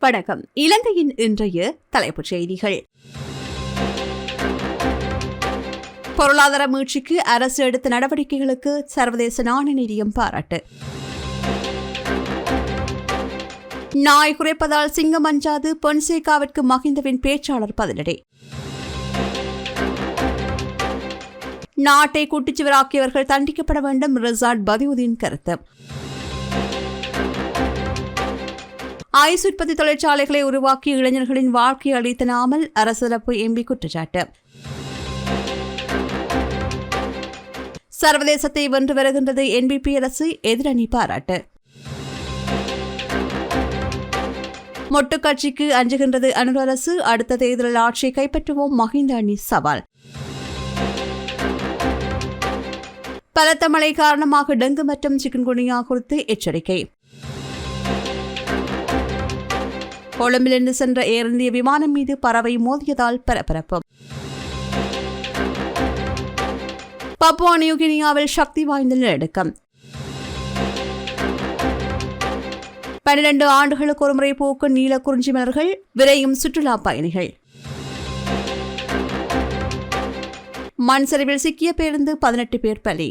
வணக்கம். இலங்கையின் இன்றைய தலைப்புச் செய்திகள். பொருளாதார மீழ்ச்சிக்கு அரசு எடுத்த நடவடிக்கைகளுக்கு சர்வதேச நாணய நிதியம் பாராட்டு. நாய் குறைப்பதால் சிங்கம் அஞ்சாது பொன்சேகாவிற்கு மகிந்தவின் பேச்சாளர் பதிலடி. நாட்டை கூட்டுச்சுவராக்கியவர்கள் தண்டிக்கப்பட வேண்டும் ரிசார்ட் பதியுதீன் கருத்து. ஐஸ் உற்பத்தி தொழிற்சாலைகளை உருவாக்கி இளைஞர்களின் வாழ்க்கை அளித்தனாமல் அரசரப்பு எம்பி குற்றச்சாட்டு. சர்வதேசத்தை வென்று வருகின்றது என்பிபி அரசு எதிரணி பாராட்டு. மொட்டு கட்சிக்கு அஞ்சுகின்றது அனுர் அரசு அடுத்த தேர்தலில் ஆட்சியை கைப்பற்றுவோம் மஹிந்த அணி சவால். பலத்த மழை காரணமாக டெங்கு மற்றும் சிக்கன்குனியா குறித்து எச்சரிக்கை. கொழும்பிலிருந்து சென்ற ஏர் இந்திய விமானம் மீது பறவை மோதியதால் பரபரப்பு. பப்புவா நியூகினியாவில் சக்தி வாய்ந்த நிலநடுக்கம் பன்னிரண்டு ஆண்டுகளுக்கு ஒருமுறை பூக்கும் நீல குறிஞ்சி மலர்கள் விரையும் சுற்றுலா பயணிகள். மண் சரிவில் சிக்கிய பேருந்து பதினெட்டு பேர் பலி.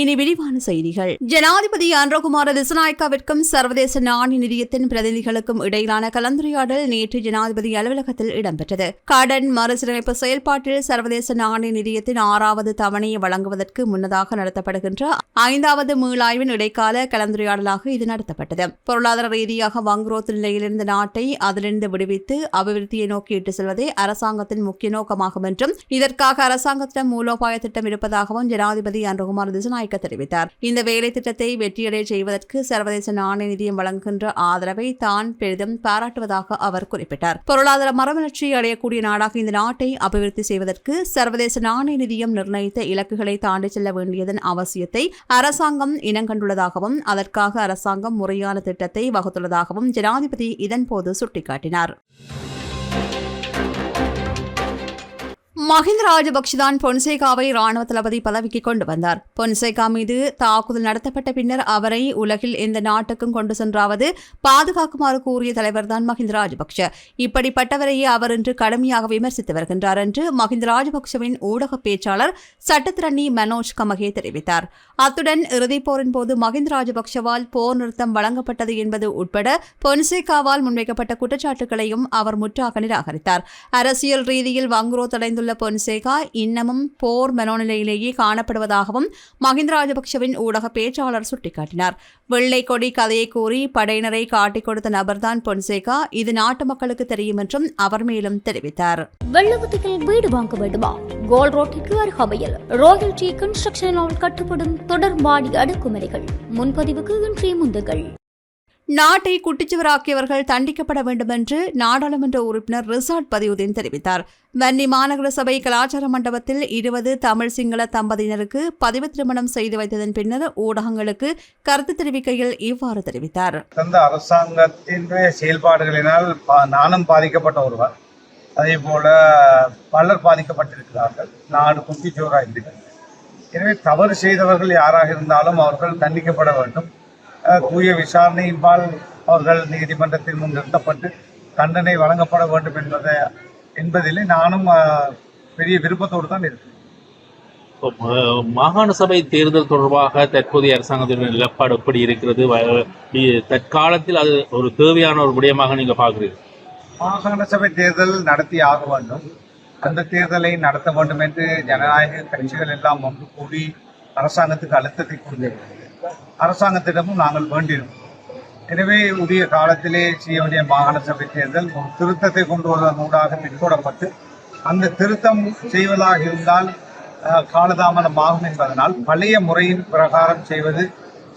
இனி விரிவான செய்திகள். ஜனாதிபதி அன்றகுமார திசநாயக்காவிற்கும் சர்வதேச நாணய நிதியத்தின் பிரதிநிதிகளுக்கும் இடையிலான கலந்துரையாடல் நேற்று ஜனாதிபதி அலுவலகத்தில் இடம்பெற்றது. கடன் மறுசீரமைப்பு செயல்பாட்டில் சர்வதேச நாணய நிதியத்தின் ஆறாவது தவணையை வழங்குவதற்கு முன்னதாக நடத்தப்படுகின்ற ஐந்தாவது மீளாய்வின் இடைக்கால கலந்துரையாடலாக இது நடத்தப்பட்டது. பொருளாதார ரீதியாக வங்குரோத்து நிலையிலிருந்த நாட்டை அதிலிருந்து விடுவித்து அபிவிருத்தியை நோக்கி இட்டு செல்வதே அரசாங்கத்தின் முக்கிய நோக்கமாகும் என்றும் இதற்காக அரசாங்கத்திடம் மூலோபாய திட்டம் இருப்பதாகவும் ஜனாதிபதி அன்றகுமார் திசநாயக்க தெரிவித்தார். இந்த வேலை திட்டத்தை வெற்றியடைய செய்வதற்கு சர்வதேச நாணய நிதியம் வழங்குகின்ற ஆதரவை தான் பெரிதும் பாராட்டுவதாக அவர் குறிப்பிட்டார். பொருளாதார மறுமலர்ச்சி அடையக்கூடிய நாடாக இந்த நாட்டை அபிவிருத்தி செய்வதற்கு சர்வதேச நாணய நிதியம் நிர்ணயித்த இலக்குகளை தாண்டி செல்ல வேண்டியதன் அவசியத்தை அரசாங்கம் இனங்கண்டுள்ளதாகவும் அதற்காக அரசாங்கம் முறையான திட்டத்தை வகுத்துள்ளதாகவும் ஜனாதிபதி இதன்போது சுட்டிக்காட்டினார். மஹிந்த ராஜபக்ஷதான் பொன்சேகாவை ராணுவ தளபதி பதவிக்கு கொண்டு வந்தார். பொன்சேகா மீது தாக்குதல் நடத்தப்பட்ட பின்னர் அவரை உலகில் எந்த நாட்டுக்கும் கொண்டு சென்றாவது பாதுகாக்குமாறு கூறிய தலைவர்தான் மஹிந்த ராஜபக்ஷ. இப்படிப்பட்டவரையே அவர் இன்று கடுமையாக விமர்சித்து வருகின்றார் என்று மஹிந்த ராஜபக்ஷவின் ஊடக பேச்சாளர் சட்டத்திரணி மனோஜ் கமகே தெரிவித்தார். அத்துடன் இறுதிப் போரின் போது மஹிந்த ராஜபக்ஷவால் போர் நிறுத்தம் வழங்கப்பட்டது என்பது உட்பட பொன்சேகாவால் முன்வைக்கப்பட்ட குற்றச்சாட்டுகளையும் அவர் முற்றாக நிராகரித்தார். அரசியல் ரீதியில் வங்குரோத்தடைந்துள்ள பொன்சேகா இன்னமும் போர் மனோநிலையிலேயே காணப்படுவதாகவும் மஹிந்த ராஜபக்சவின் ஊடக பேச்சாளர் சுட்டிக்காட்டினார். வெள்ளை கொடி கதையை கூறி படையினரை காட்டிக் கொடுத்த நபர்தான் பொன்சேகா. இது நாட்டு மக்களுக்கு தெரியும் என்றும் அவர் மேலும் தெரிவித்தார். வெள்ளவத்தியில் வீடு வாங்க வேண்டுமா? கோல் ரோட்டிற்கு அருகாமையில் ராயல் டி கன்ஸ்ட்ரக்ஷனால் கட்டுப்படும் தொடர் மாடி அடுக்குமுறைகள் முன்பதிவுக்கு இன்றைய முந்துகள். நாட்டை குட்டிச்சுவராக்கியவர்கள் தண்டிக்கப்பட வேண்டும் என்று நாடாளுமன்ற உறுப்பினர் ரிசார்ட் பதியுதீன் தெரிவித்தார். வன்னி மாநகர சபை கலாச்சார மண்டபத்தில் இருபது தமிழ் சிங்கள தம்பதியினருக்கு பதிவு திருமணம் செய்து வைத்ததன் பின்னர் ஊடகங்களுக்கு கருத்து தெரிவிக்கையில் இவ்வாறு தெரிவித்தார். தந்த அரசாங்கத்தின் செயல்பாடுகளினால் நானும் பாதிக்கப்பட்ட ஒருவர். அதே போல பலர் பாதிக்கப்பட்டிருக்கிறார்கள். நாடு குட்டிச்சுவராக இருக்கிறது எனவே தவறு செய்தவர்கள் யாராக இருந்தாலும் அவர்கள் தண்டிக்கப்பட வேண்டும். தூய விசாரணையின்பால் அவர்கள் நீதிமன்றத்தில் முன் நிறுத்தப்பட்டு தண்டனை வழங்கப்பட வேண்டும் என்பதை என்பதிலே நானும் பெரிய விருப்பத்தோடு தான் இருக்கிறேன். மாகாண சபை தேர்தல் தொடர்பாக தற்போதைய அரசாங்கத்தின் நிலப்பாடு எப்படி இருக்கிறது? தற்காலத்தில் அது ஒரு தேவையான ஒரு விடயமாக நீங்க பாக்குறீங்க மாகாண சபை தேர்தல் நடத்தி ஆக வேண்டும். அந்த தேர்தலை நடத்த வேண்டும் என்று ஜனநாயக கட்சிகள் எல்லாம் ஒன்று கூடி அரசாங்கத்துக்கு அழுத்தத்தை கொடுத்திருக்கிறது அரசாங்கத்திடமும் நாங்கள் வேண்டினோம். எனவே உரிய காலத்திலே செய்ய வேண்டிய மாகாண சபை தேர்தல் ஒரு திருத்தத்தை கொண்டு வருவதன் ஊடாக பின்தொடப்பட்டு அந்த திருத்தம் செய்வதாக இருந்தால் காலதாமதமாகும் என்பதனால் பழைய முறையின் பிரகாரம் செய்வது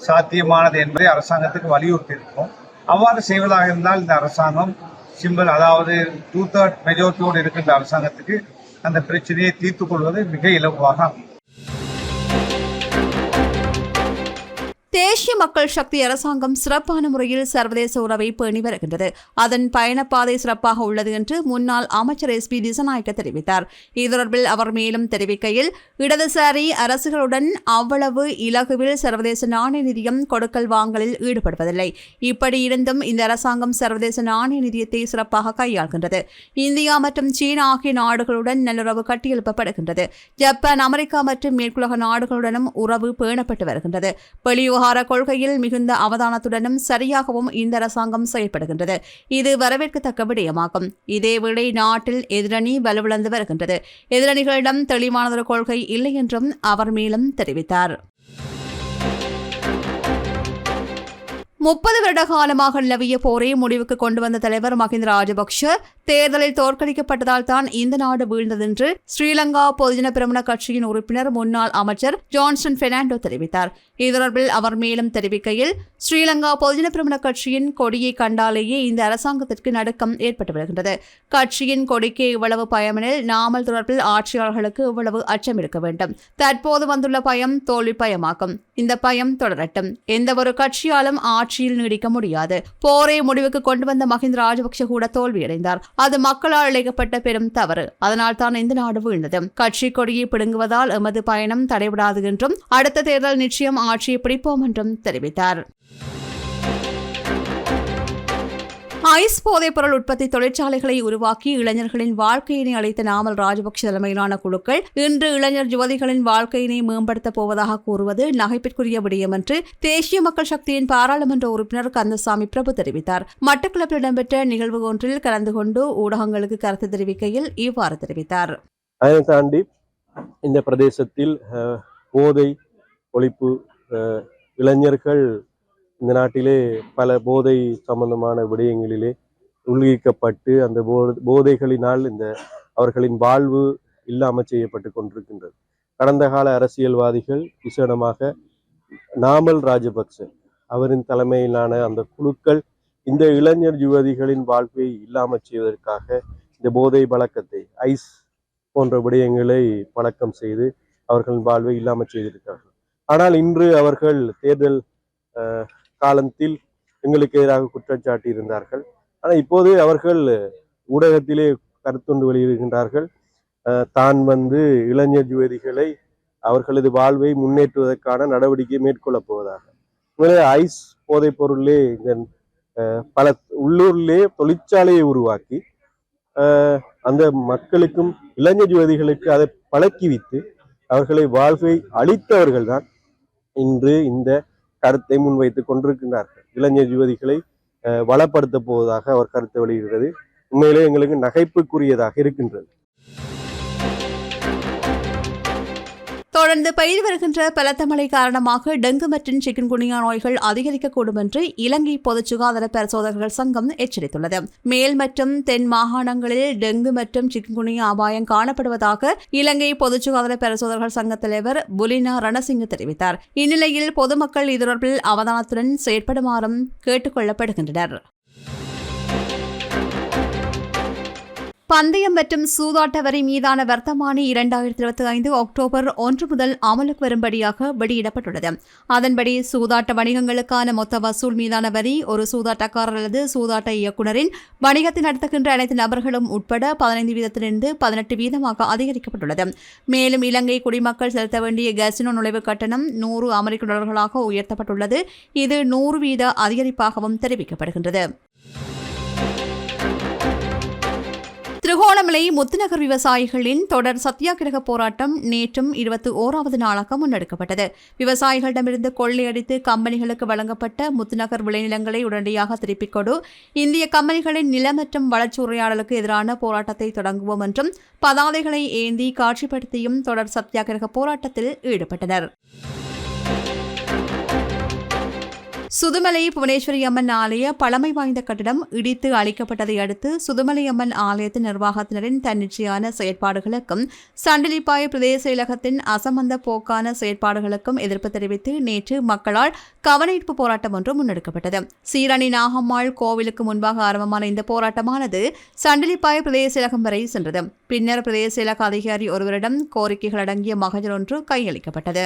சாத்தியமானது என்பதை அரசாங்கத்துக்கு வலியுறுத்தியிருக்கோம் அவ்வாறு செய்வதாக இருந்தால் இந்த அரசாங்கம் சிம்பிள் அதாவது டூ தேர்ட் மெஜாரிட்டியோடு இருக்கின்ற அரசாங்கத்துக்கு அந்த பிரச்சனையை தீர்த்து கொள்வது மிக இலகுவாக அமையும். தேசிய மக்கள் சக்தி அரசாங்கம் சிறப்பான முறையில் சர்வதேச உறவை பேணி வருகின்றது. அதன் பயணப்பாதை சிறப்பாக உள்ளது என்று முன்னாள் அமைச்சர் எஸ் பி திசநாயக்க தெரிவித்தார். இது தொடர்பில் அவர் மேலும் தெரிவிக்கையில் இடதுசாரி அரசுகளுடன் அவ்வளவு இலகுவில் சர்வதேச நாணய நிதியம் கொடுக்கல் வாங்கலில் ஈடுபடுவதில்லை. இப்படி இருந்தும் இந்த அரசாங்கம் சர்வதேச நாணய நிதியத்தை சிறப்பாக கையாள்கின்றது. இந்தியா மற்றும் சீனா ஆகிய நாடுகளுடன் நல்லுறவு கட்டியெழுப்பப்படுகின்றது. ஜப்பான் அமெரிக்கா மற்றும் மேற்குலக நாடுகளுடனும் உறவு பேணப்பட்டு வருகின்றது. வெளியுறவு விவகார கொள்கையில் மிகுந்த அவதானத்துடனும் சரியாகவும் இந்த அரசாங்கம் செயல்படுகின்றது. இது வரவேற்கத்தக்க விடயமாகும். இதேவேளை நாட்டில் எதிரணி வலுவிழந்து வருகின்றது. எதிரணிகளிடம் தெளிவானதொரு கொள்கை இல்லை என்றும் அவர் மேலும் தெரிவித்தார். முப்பது வருட காலமாக நிலவிய போரை முடிவுக்கு கொண்டு வந்த தலைவர் மஹிந்த ராஜபக்ஷ தேர்தலில் தோற்கடிக்கப்பட்டதால் தான் இந்த நாடு வீழ்ந்ததென்று ஸ்ரீலங்கா பொதுஜன பிரமண கட்சியின் உறுப்பினர் முன்னாள் அமைச்சர் ஜான்சன் பெர்னாண்டோ தெரிவித்தார். இது தொடர்பில் அவர் மேலும் தெரிவிக்கையில் ஸ்ரீலங்கா பொதுஜன பிரமண கட்சியின் கொடியை கண்டாலேயே இந்த அரசாங்கத்திற்கு நடுக்கம் ஏற்பட்டு வருகின்றது. கட்சியின் கொடிக்கு இவ்வளவு பயமெனில் நாமல் தொடர்பில் ஆட்சியாளர்களுக்கு இவ்வளவு அச்சம் இருக்க வேண்டும். தற்போது வந்துள்ள பயம் தோல்வி பயமாகும். இந்த பயம் தொடரட்டும். எந்த ஒரு கட்சியாலும் ஆட்சியில் நீடிக்க முடியாது. போரை முடிவுக்கு கொண்டு வந்த மஹிந்த ராஜபக்ஷ கூட தோல்வியடைந்தார். அது மக்களால் இழைக்கப்பட்ட பெரும் தவறு. அதனால் தான் இந்த நாடு வீழ்ந்தது. கட்சி கொடியை பிடுங்குவதால் எமது பயணம் தடைபடாது என்றும் அடுத்த தேர்தல் நிச்சயம் ஆட்சியை பிடிப்போம் என்றும் தெரிவித்தார். ஐஸ் போதைப் பொருள் உற்பத்தி தொழிற்சாலைகளை உருவாக்கி இளைஞர்களின் வாழ்க்கையினை அளித்த நாமல் ராஜபக்ஷ தலைமையிலான குழுக்கள் இன்று இளைஞர் யுவதிகளின் வாழ்க்கையினை மேம்படுத்தப் போவதாக கூறுவது நகைப்பிற்குரிய விடயம் என்று தேசிய மக்கள் சக்தியின் பாராளுமன்ற உறுப்பினர் கந்தசாமி பிரபு தெரிவித்தார். மட்டக்களப்பில் இடம்பெற்ற நிகழ்வு ஒன்றில் கலந்து கொண்டு ஊடகங்களுக்கு கருத்து தெரிவிக்கையில் இவ்வாறு தெரிவித்தார். தாண்டி இந்த பிரதேசத்தில் போதை ஒழிப்பு இளைஞர்கள் இந்த நாட்டிலே பல போதை சம்பந்தமான விடயங்களிலே உள்கிக்கப்பட்டு அந்த போ- போதைகளினால் இந்த அவர்களின் வாழ்வு இல்லாமல் செய்யப்பட்டு கொண்டிருக்கின்றது. கடந்த கால அரசியல்வாதிகள் விசேடமாக நாமல் ராஜபக்ச அவரின் தலைமையிலான அந்த குழுக்கள் இந்த இளைஞர் யுவதிகளின் வாழ்வை இல்லாமல் செய்வதற்காக இந்த போதை பழக்கத்தை ஐஸ் போன்ற விடயங்களை பழக்கம் செய்து அவர்களின் வாழ்வை இல்லாமல் செய்திருக்கிறார்கள். ஆனால் இன்று அவர்கள் தேர்தல் காலத்தில் எங்களுக்கு எதிராக குற்றம் சாட்டி இருந்தார்கள் ஆனால் இப்போது அவர்கள் ஊடகத்திலே கருத்துண்டு வெளியிடுகின்றார்கள். தான் வந்து இளைஞர் ஜுவதிகளை அவர்களது வாழ்வை முன்னேற்றுவதற்கான நடவடிக்கை மேற்கொள்ளப் போவதாக. உங்களே ஐஸ் போதைப் பொருளே இந்த பல உள்ளூரிலே தொழிற்சாலையை உருவாக்கி அந்த மக்களுக்கும் இளைஞர் யுவதிகளுக்கு அதை பழக்கி வைத்து அவர்களை வாழ்வை அளித்தவர்கள் தான் இன்று இந்த கருத்தை முன்வைத்துக் கொண்டிருக்கின்றார்கள். இளைஞர் யுவதிகளை அஹ், வளப்படுத்தப் போவதாக அவர் கருத்தை வெளியிடுகிறது. உண்மையிலே எங்களுக்கு நகைப்புக்குரியதாக இருக்கின்றது. தொடர்ந்து பெய்து வருகின்ற பலத்த மழை காரணமாக டெங்கு மற்றும் சிக்கன்குனியா நோய்கள் அதிகரிக்கக்கூடும் என்று இலங்கை பொது சுகாதார பரிசோதகர்கள் சங்கம் எச்சரித்துள்ளது. மேல் மற்றும் தென் மாகாணங்களில் டெங்கு மற்றும் சிக்கன்குனியா அபாயம் காணப்படுவதாக இலங்கை பொது சுகாதார பரிசோதகர்கள் சங்க தலைவர் புலினா ரணசிங்க தெரிவித்தார். இந்நிலையில் பொதுமக்கள் இது தொடர்பில் அவதானத்துடன் செயற்படுமாறும் கேட்டுக் கொள்ளப்படுகின்றனர். பந்தயம் மற்றும் சூதாட்ட வரி மீதான வர்த்தமானி இரண்டாயிரத்தி இருபத்தி ஐந்து அக்டோபர் ஒன்று முதல் அமலுக்கு வரும்படியாக வெளியிடப்பட்டுள்ளது. அதன்படி சூதாட்ட வணிகங்களுக்கான மொத்த வசூல் மீதான வரி ஒரு சூதாட்டக்காரர் அல்லது சூதாட்ட இயக்குநரின் வணிகத்தை நடத்துகின்ற அனைத்து நபர்களும் உட்பட பதினைந்து வீதத்திலிருந்து பதினெட்டு வீதமாக அதிகரிக்கப்பட்டுள்ளது. மேலும் இலங்கை குடிமக்கள் செலுத்த வேண்டிய கசினோ நுழைவு கட்டணம் நூறு அமெரிக்க டாலர்களாக உயர்த்தப்பட்டுள்ளது. இது நூறு வீத அதிகரிப்பாகவும் தெரிவிக்கப்படுகின்றது. திருகோணமலை முத்துநகர் விவசாயிகளின் தொடர் சத்தியாகிரக போராட்டம் நேற்றும் இருபத்தி ஓராவது நாளாக முன்னெடுக்கப்பட்டது. விவசாயிகளிடமிருந்து கொள்ளையடித்து கம்பெனிகளுக்கு வழங்கப்பட்ட முத்துநகர் விளைநிலங்களை உடனடியாக திருப்பிக் கொடு. இந்திய கம்பெனிகளின் நில மற்றும் வளர்ச்சி உரையாடலுக்கு எதிரான போராட்டத்தை தொடங்குவோம் என்றும் பதாதைகளை ஏந்தி காட்சிப்படுத்தியும் தொடர் சத்தியாகிரக போராட்டத்தில் ஈடுபட்டனர். சுதுமலை புவனேஸ்வரி அம்மன் ஆலய பழமை வாய்ந்த கட்டிடம் இடித்து அளிக்கப்பட்டதை அடுத்து சுதுமலை அம்மன் ஆலயத்தின் நிர்வாகத்தினரின் தன்னிச்சையான செயற்பாடுகளுக்கும் சண்டிலிப்பாய் பிரதேச இலகத்தின் அசமந்த போக்கான செயற்பாடுகளுக்கும் எதிர்ப்பு தெரிவித்து நேற்று மக்களால் கவனஈர்ப்பு போராட்டம் ஒன்று முன்னெடுக்கப்பட்டது. சீரணி நாகம்மாள் கோவிலுக்கு முன்பாக ஆரம்பமான இந்த போராட்டமானது சண்டிலிப்பாய் பிரதேச இலகம் வரை சென்றது. பின்னர் பிரதேச செயலக அதிகாரி ஒருவரிடம் கோரிக்கைகள் அடங்கிய மகஜர் ஒன்று கையளிக்கப்பட்டது.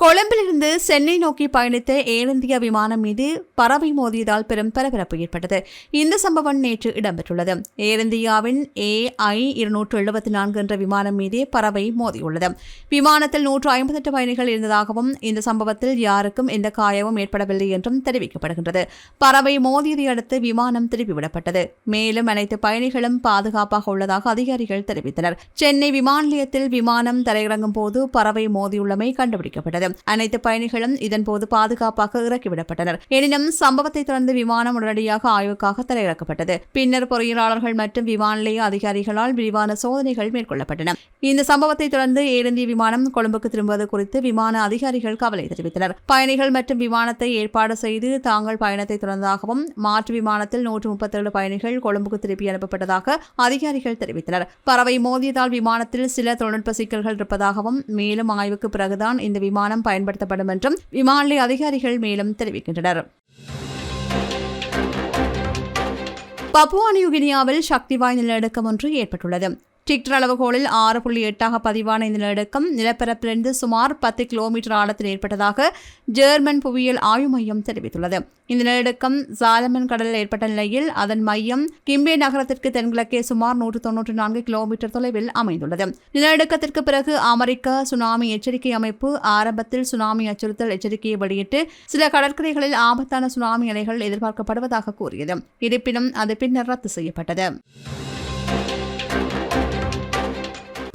கொழும்பிலிருந்து சென்னை நோக்கி பயணித்த ஏர் இந்தியா விமானம் மீது பறவை மோதியதால் பெரும் பரபரப்பு ஏற்பட்டது. இந்த சம்பவம் நேற்று இடம்பெற்றுள்ளது. ஏர் இந்தியாவின் ஏஐ இருநூற்று எழுபத்தி நான்கு என்ற விமானம் மீதே பறவை மோதியுள்ளது. விமானத்தில் நூற்று ஐம்பத்தெட்டு பயணிகள் இருந்ததாகவும் இந்த சம்பவத்தில் யாருக்கும் எந்த காயமும் ஏற்படவில்லை என்றும் தெரிவிக்கப்படுகின்றது. பறவை மோதியதை அடுத்து விமானம் திருப்பிவிடப்பட்டது. மேலும் அனைத்து பயணிகளும் பாதுகாப்பாக உள்ளதாக அதிகாரிகள் தெரிவித்தனர். சென்னை விமான நிலையத்தில் விமானம் தரையிறங்கும் போது பறவை மோதியுள்ளமை கண்டுபிடிக்கப்பட்டது. அனைத்து பயணிகளும் இதன்போது பாதுகாப்பாக இறக்கிவிடப்பட்டனர். எனினும் சம்பவத்தை தொடர்ந்து விமானம் உடனடியாக ஆய்வுக்காக தரையிறக்கப்பட்டது. பின்னர் பொறியியலாளர்கள் மற்றும் விமான நிலைய அதிகாரிகளால் விரிவான சோதனைகள் மேற்கொள்ளப்பட்டன. இந்த சம்பவத்தை தொடர்ந்து ஏர் இந்திய விமானம் கொழும்புக்கு திரும்புவது குறித்து விமான அதிகாரிகள் கவலை தெரிவித்தனர். பயணிகள் மற்றும் விமானத்தை ஏற்பாடு செய்து தாங்கள் பயணத்தை தொடர்ந்ததாகவும் மாற்று விமானத்தில் நூற்று முப்பத்தேழு பயணிகள் கொழும்புக்கு திருப்பி அனுப்பப்பட்டதாக அதிகாரிகள் தெரிவித்தனர். பறவை மோதியதால் விமானத்தில் சில தொழில்நுட்ப சிக்கல்கள் இருப்பதாகவும் மேலும் ஆய்வுக்கு பிறகுதான் இந்த விமானம் பயன்படுத்தப்படும் என்றும் விமான நிலைய அதிகாரிகள் மேலும் தெரிவிக்கின்றனர். பப்புவா நியூகினியாவில் சக்தி வாய்ந்த நிலநடுக்கம் ஒன்று ஏற்பட்டுள்ளது. டிக்டர் அளவுகோலில் ஆறு புள்ளி எட்டாக பதிவான இந்த நிலநடுக்கம் நிலப்பரப்பிலிருந்து சுமார் பத்து கிலோமீட்டர் ஆழத்தில் ஏற்பட்டதாக ஜெர்மன் புவியியல் ஆய்வு மையம் தெரிவித்துள்ளது. இந்த நிலநடுக்கம் சாலமன் கடலில் ஏற்பட்ட நிலையில் அதன் மையம் கிம்பே நகரத்திற்கு தென்கிழக்கே சுமார் நூற்று தொன்னூற்றி நான்கு கிலோமீட்டர் தொலைவில் அமைந்துள்ளது. நிலநடுக்கத்திற்கு பிறகு அமெரிக்க சுனாமி எச்சரிக்கை அமைப்பு ஆரம்பத்தில் சுனாமி அச்சுறுத்தல் எச்சரிக்கையை வெளியிட்டு சில கடற்கரைகளில் ஆபத்தான சுனாமி அலைகள் எதிர்பார்க்கப்படுவதாக கூறியது. இருப்பினும் அது பின்னர் ரத்து செய்யப்பட்டது.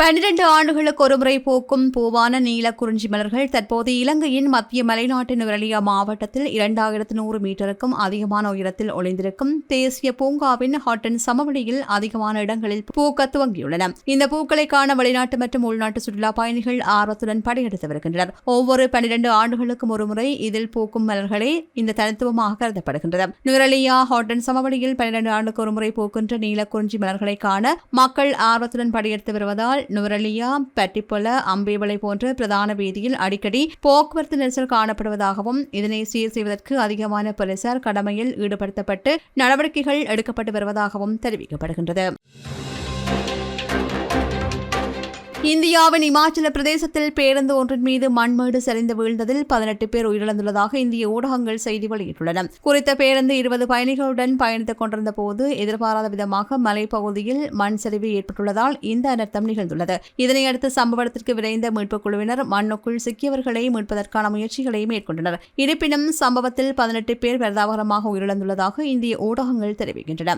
பன்னிரண்டு ஆண்டுகளுக்கு ஒருமுறை பூக்கும் பூவான நீல குறிஞ்சி மலர்கள் தற்போது இலங்கையின் மத்திய மலைநாட்டின் விரலியா மாவட்டத்தில் இரண்டாயிரத்து நூறு மீட்டருக்கும் அதிகமான உயரத்தில் ஒளிந்திருக்கும் தேசிய பூங்காவின் ஹாட்டன் சமவெளியில் அதிகமான இடங்களில் பூக்க துவங்கியுள்ளன இந்த பூக்களை காண வெளிநாட்டு மற்றும் உள்நாட்டு சுற்றுலா பயணிகள் ஆர்வத்துடன் படையெடுத்து வருகின்றனர். ஒவ்வொரு பன்னிரண்டு ஆண்டுகளுக்கும் ஒருமுறை இதில் பூக்கும் மலர்களே இந்த தனித்துவமாக கருதப்படுகின்றது நுரலியா ஹாட்டன் சமவெளியில் பன்னிரண்டு ஆண்டுக்கு ஒருமுறை பூக்கின்ற நீல குறிஞ்சி மலர்களை காண மக்கள் ஆர்வத்துடன் படையெடுத்து வருவதால் நுவரலியா பட்டிப்பொல அம்பேவளை போன்ற பிரதான வீதியில் அடிக்கடி போக்குவரத்து நெரிசல் காணப்படுவதாகவும் இதனை சீர் செய்வதற்கு அதிகமான போலீசார் கடமையில் ஈடுபடுத்தப்பட்டு நடவடிக்கைகள் எடுக்கப்பட்டு வருவதாகவும் தெரிவிக்கப்படுகின்றது. இந்தியாவின் இமாச்சல பிரதேசத்தில் பேருந்து ஒன்றின் மீது மண்மேடு சரிந்து வீழ்ந்ததில் பதினெட்டு பேர் உயிரிழந்துள்ளதாக இந்திய ஊடகங்கள் செய்தி வெளியிட்டுள்ளன. குறித்த பேருந்து இருபது பயணிகளுடன் பயணித்துக் கொண்டிருந்த போது எதிர்பாராத விதமாக மலைப்பகுதியில் மண் சரிவு ஏற்பட்டுள்ளதால் இந்த அனர்த்தம் நிகழ்ந்துள்ளது. இதனையடுத்து சம்பவத்திற்கு விரைந்த மீட்புக் குழுவினர் மண்ணுக்குள் சிக்கியவர்களை மீட்பதற்கான முயற்சிகளை மேற்கொண்டனர். இருப்பினும் சம்பவத்தில் பதினெட்டு பேர் பரிதாபகரமாக உயிரிழந்துள்ளதாக இந்திய ஊடகங்கள் தெரிவிக்கின்றன.